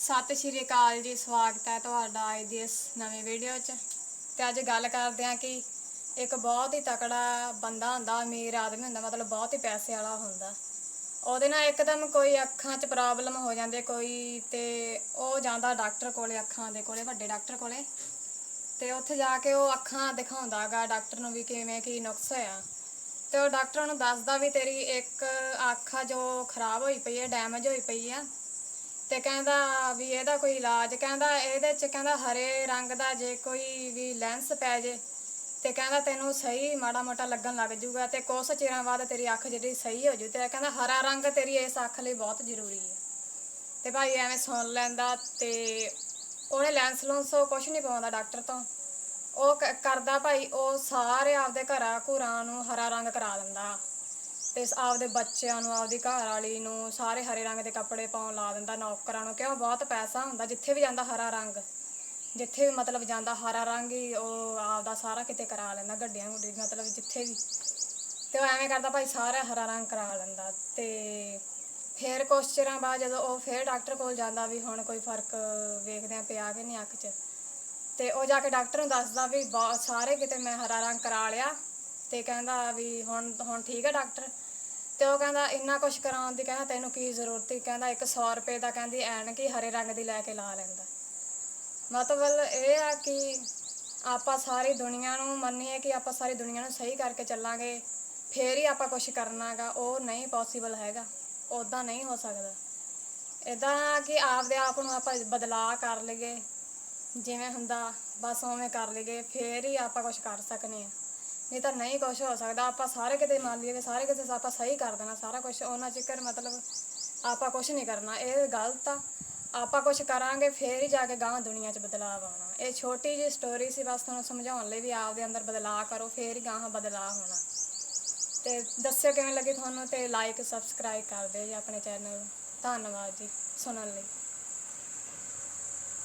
ਸਤਿ ਸ਼੍ਰੀ ਅਕਾਲ ਜੀ, ਸਵਾਗਤ ਹੈ ਤੁਹਾਡਾ ਅੱਜ ਦੀ ਇਸ ਨਵੀਂ ਵੀਡੀਓ 'ਚ। ਤੇ ਅੱਜ ਗੱਲ ਕਰਦੇ ਹਾਂ ਕਿ ਇੱਕ ਬਹੁਤ ਹੀ ਤਕੜਾ ਬੰਦਾ ਹੁੰਦਾ, ਅਮੀਰ ਆਦਮੀ ਹੁੰਦਾ, ਮਤਲਬ ਬਹੁਤ ਹੀ ਪੈਸੇ ਵਾਲਾ ਹੁੰਦਾ। ਉਹਦੇ ਨਾਲ ਇੱਕਦਮ ਕੋਈ ਅੱਖਾਂ 'ਚ ਪ੍ਰੋਬਲਮ ਹੋ ਜਾਂਦੀ, ਕੋਈ ਤੇ ਉਹ ਜਾਂਦਾ ਡਾਕਟਰ ਕੋਲੇ ਅੱਖਾਂ ਦੇ ਕੋਲੇ, ਵੱਡੇ ਡਾਕਟਰ ਕੋਲੇ। ਤੇ ਉੱਥੇ ਜਾ ਕੇ ਉਹ ਅੱਖਾਂ ਦਿਖਾਉਂਦਾਗਾ ਡਾਕਟਰ ਨੂੰ ਵੀ ਕਿਵੇਂ ਕੀ ਨੁਕਸ ਹੋਇਆ। ਤੇ ਉਹ ਡਾਕਟਰ ਨੂੰ ਦੱਸਦਾ ਵੀ ਤੇਰੀ ਇੱਕ ਅੱਖ ਆ ਜੋ ਖਰਾਬ ਹੋਈ ਪਈ ਹੈ ਡੈਮੇਜ ਹੋਈ ਪਈ ਆ। ਤੇ ਕਹਿੰਦਾ ਵੀ ਇਹਦਾ ਕੋਈ ਇਲਾਜ, ਕਹਿੰਦਾ ਇਹਦੇ ਚ ਕਹਿੰਦਾ ਹਰੇ ਰੰਗ ਦਾ ਜੇ ਕੋਈ ਵੀ ਲੈਂਸ ਪੈ ਜੇ, ਤੇ ਕਹਿੰਦਾ ਤੈਨੂੰ ਸਹੀ ਮਾੜਾ ਮੋਟਾ ਲੱਗਣ ਲੱਗ ਜੂਗਾ ਤੇ ਕੁਛ ਚਿਰਾਂ ਬਾਅਦ ਤੇਰੀ ਅੱਖ ਜਿਹੜੀ ਸਹੀ ਹੋ ਜੂ ਤੇ ਕਹਿੰਦਾ ਹਰਾ ਰੰਗ ਤੇਰੀ ਇਸ ਅੱਖ ਲਈ ਬਹੁਤ ਜ਼ਰੂਰੀ ਹੈ। ਤੇ ਭਾਈ ਐਵੇਂ ਸੁਣ ਲੈਂਦਾ ਤੇ ਉਹਨੇ ਲੈਂਸ ਲੂੰਸ ਕੁਛ ਨਹੀਂ ਪਾਉਂਦਾ ਡਾਕਟਰ ਤੋਂ। ਉਹ ਕ- ਕਰਦਾ ਭਾਈ ਉਹ ਸਾਰੇ ਆਪਦੇ ਘਰਾਂ ਘੁਰਾਂ ਨੂੰ ਹਰਾ ਰੰਗ ਕਰਾ ਦਿੰਦਾ। ਤੇ ਆਪਦੇ ਬੱਚਿਆਂ ਨੂੰ, ਆਪਦੀ ਘਰ ਵਾਲੀ ਨੂੰ ਸਾਰੇ ਹਰੇ ਰੰਗ ਦੇ ਕੱਪੜੇ ਪਾਉਣ ਲਾ ਦਿੰਦਾ ਨੌਕਰਾਂ ਨੂੰ, ਕਿਉਂ ਬਹੁਤ ਪੈਸਾ ਹੁੰਦਾ, ਜਿੱਥੇ ਵੀ ਜਾਂਦਾ ਹਰਾ ਰੰਗ। ਜਿੱਥੇ ਵੀ ਮਤਲਬ ਜਾਂਦਾ ਹਰਾ ਰੰਗ ਹੀ ਉਹ ਆਪਦਾ ਸਾਰਾ ਕਿਤੇ ਕਰਾ ਲੈਂਦਾ, ਗੱਡੀਆਂ ਗੁੱਡੀ ਮਤਲਬ ਜਿੱਥੇ ਵੀ। ਤੇ ਉਹ ਐਵੇਂ ਕਰਦਾ ਭਾਈ ਸਾਰਾ ਹਰਾ ਰੰਗ ਕਰਾ ਲੈਂਦਾ। ਤੇ ਫੇਰ ਕੁਛ ਚਿਰਾਂ ਬਾਅਦ ਜਦੋਂ ਉਹ ਫੇਰ ਡਾਕਟਰ ਕੋਲ ਜਾਂਦਾ ਵੀ ਹੁਣ ਕੋਈ ਫ਼ਰਕ ਵੇਖਦੇ ਆ ਪਿਆ ਕਿ ਨਹੀਂ ਅੱਖ 'ਚ। ਤੇ ਉਹ ਜਾ ਕੇ ਡਾਕਟਰ ਨੂੰ ਦੱਸਦਾ ਵੀ ਬਹੁਤ ਸਾਰੇ ਕਿਤੇ ਮੈਂ ਹਰਾ ਰੰਗ ਕਰਾ ਲਿਆ। ਤੇ ਕਹਿੰਦਾ ਵੀ ਹੁਣ ਹੁਣ ਠੀਕ ਹੈ ਡਾਕਟਰ। ਤੇ ਉਹ ਕਹਿੰਦਾ ਇੰਨਾ ਕੁਛ ਕਰਾਉਣ ਦੀ ਕਹਿੰਦਾ ਤੈਨੂੰ ਕੀ ਜ਼ਰੂਰਤ ਸੀ? ਕਹਿੰਦਾ ਇੱਕ 100 ਰੁਪਏ ਦਾ ਕਹਿੰਦੀ ਐਨਕ ਹੀ ਹਰੇ ਰੰਗ ਦੀ ਲੈ ਕੇ ਲਾ ਲੈਂਦਾ। ਮਤਲਬ ਇਹ ਆ ਕਿ ਆਪਾਂ ਸਾਰੀ ਦੁਨੀਆ ਨੂੰ ਮੰਨੀਏ ਕਿ ਆਪਾਂ ਸਾਰੀ ਦੁਨੀਆ ਨੂੰ ਸਹੀ ਕਰਕੇ ਚੱਲਾਂਗੇ, ਫੇਰ ਹੀ ਆਪਾਂ ਕੁਝ ਕਰਨਾਗਾ। ਉਹ ਨਹੀਂ ਪੋਸੀਬਲ ਹੈਗਾ। ਉਦਾਂ ਨਹੀਂ ਹੋ ਸਕਦਾ। ਇਦਾਂ ਕਿ ਆਪਦੇ ਆਪ ਨੂੰ ਆਪਾਂ ਬਦਲਾਅ ਕਰ ਲਈਏ। ਜਿਵੇਂ ਹੁੰਦਾ, ਬਸ ਉਵੇਂ ਕਰ ਲਈਏ, ਫੇਰ ਹੀ ਆਪਾਂ ਕੁਝ ਕਰ ਸਕਨੇ ਆ। ਨਹੀਂ ਤਾਂ ਨਹੀਂ ਕੁਝ ਹੋ ਸਕਦਾ। ਆਪਾਂ ਸਾਰੇ ਕਿਤੇ ਮੰਨ ਲਈਏ ਕਿ ਸਾਰੇ ਕਿਤੇ ਆਪਾਂ ਸਹੀ ਕਰ ਦੇਣਾ, ਸਾਰਾ ਕੁਝ ਉਹਨਾਂ ਚਿਕਰ ਮਤਲਬ ਆਪਾਂ ਕੁਝ ਨਹੀਂ ਕਰਨਾ। ਇਹ ਗਲਤ ਆ। ਆਪਾਂ ਕੁਝ ਕਰਾਂਗੇ, ਫੇਰ ਹੀ ਜਾ ਕੇ ਗਾਂ ਦੁਨੀਆ 'ਚ ਬਦਲਾਅ ਆਉਣਾ। ਇਹ ਛੋਟੀ ਜਿਹੀ ਸਟੋਰੀ ਸੀ ਬਸ ਤੁਹਾਨੂੰ ਸਮਝਾਉਣ ਲਈ ਵੀ ਆਪਦੇ ਅੰਦਰ ਬਦਲਾਅ ਕਰੋ, ਫੇਰ ਹੀ ਗਾਂ ਬਦਲਾਅ ਹੋਣਾ। ਤੇ ਦੱਸਿਓ ਕਿਵੇਂ ਲੱਗੀ ਤੁਹਾਨੂੰ ਤੇ ਲਾਈਕ ਸਬਸਕ੍ਰਾਈਬ ਕਰ ਦਿਓ ਜੀ ਆਪਣੇ ਚੈਨਲ ਧੰਨਵਾਦ ਜੀ, ਸੁਣਨ ਲਈ।